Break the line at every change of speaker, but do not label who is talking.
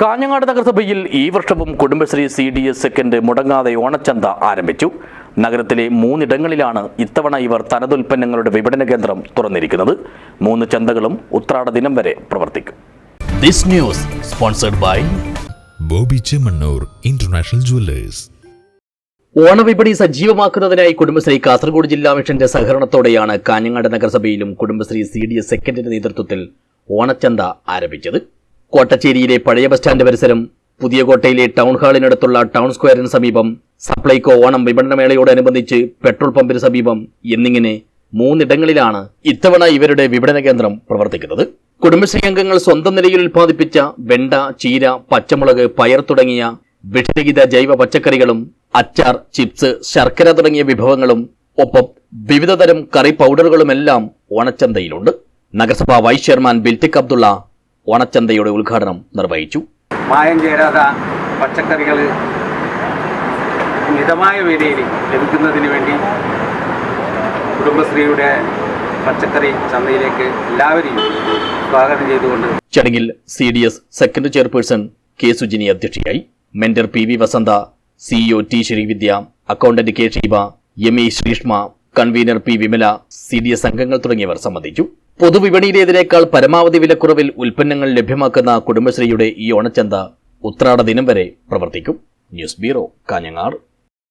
കാഞ്ഞങ്ങാട് നഗരസഭയിൽ ഈ വർഷവും Kudumbashree C D S second മുടങ്ങാതെ ഓണച്ചന്ത ആരംഭിച്ചു. നഗരത്തിലെ മൂന്നിടങ്ങളിലാണ് ഇത്തവണ ഇവർ തനതുൽപ്പന്നങ്ങളുടെ വിപണന കേന്ദ്രം തുറന്നിരിക്കുന്നത്. മൂന്ന് ചന്തകളും ഉത്രാട ദിനം വരെ പ്രവർത്തിക്കും.
This news sponsored by
Boby Chemmanur international jewellers.
ഓണവിപണി സജീവമാക്കുന്നതിനായി കുടുംബശ്രീ കാസർഗോഡ് ജില്ലാ മിഷന്റെ സഹകരണത്തോടെയാണ് കാഞ്ഞങ്ങാട് നഗരസഭയിലും കുടുംബശ്രീ സി ഡി എസ് സെക്കൻഡിന്റെ നേതൃത്വത്തിൽ ഓണച്ചന്ത ആരംഭിച്ചത്. കോട്ടച്ചേരിയിലെ പഴയ ബസ് സ്റ്റാൻഡ് പരിസരം പുതിയ കോട്ടയിലെ ടൗൺ ഹാളിനടുത്തുള്ള ടൗൺ സ്ക്വയറിന് സമീപം സപ്ലൈകോ ഓണം വിപണനമേളയോടനുബന്ധിച്ച് പെട്രോൾ പമ്പിന് സമീപം എന്നിങ്ങനെ മൂന്നിടങ്ങളിലാണ് ഇത്തവണ ഇവരുടെ വിപണന കേന്ദ്രം പ്രവർത്തിക്കുന്നത്. കുടുംബശ്രീ അംഗങ്ങൾ സ്വന്തം നിലയിൽ ഉൽപ്പാദിപ്പിച്ച വെണ്ട ചീര പച്ചമുളക് പയർ തുടങ്ങിയ വിഷരഹിത ജൈവ പച്ചക്കറികളും അച്ചാർ ചിപ്സ് ശർക്കര തുടങ്ങിയ വിഭവങ്ങളും ഒപ്പം വിവിധതരം കറി പൗഡറുകളുമെല്ലാം ഓണച്ചന്തയിലുണ്ട്. നഗരസഭാ വൈസ് ചെയർമാൻ ബിൽറ്റിക് അബ്ദുള്ള ഓണച്ചന്തയുടെ ഉദ്ഘാടനം നിർവഹിച്ചു.
മായം ചേരാത്ത പച്ചക്കറികൾ മിതമായ വിലയിൽ ലഭിക്കുന്നതിന് വേണ്ടി കുടുംബശ്രീയുടെ പച്ചക്കറി ചന്തയിലേക്ക് എല്ലാവരെയും സ്വാഗതം ചെയ്തുകൊണ്ട്
ചടങ്ങിൽ C D S second chairperson K Sujini അധ്യക്ഷയായി. Mentor P V Vasantha CEO T Sreevidya accountant K Sheeba M E Sreeshma convener P Vimala C D S അംഗങ്ങൾ തുടങ്ങിയവർ സംബന്ധിച്ചു. പൊതുവിപണിയിലേതിനേക്കാൾ പരമാവധി വിലക്കുറവിൽ ഉൽപ്പന്നങ്ങൾ ലഭ്യമാക്കുന്ന കുടുംബശ്രീയുടെ ഈ ഓണച്ചന്ത ഉത്രാട ദിനം വരെ പ്രവർത്തിക്കും. News bureau Kanhangad.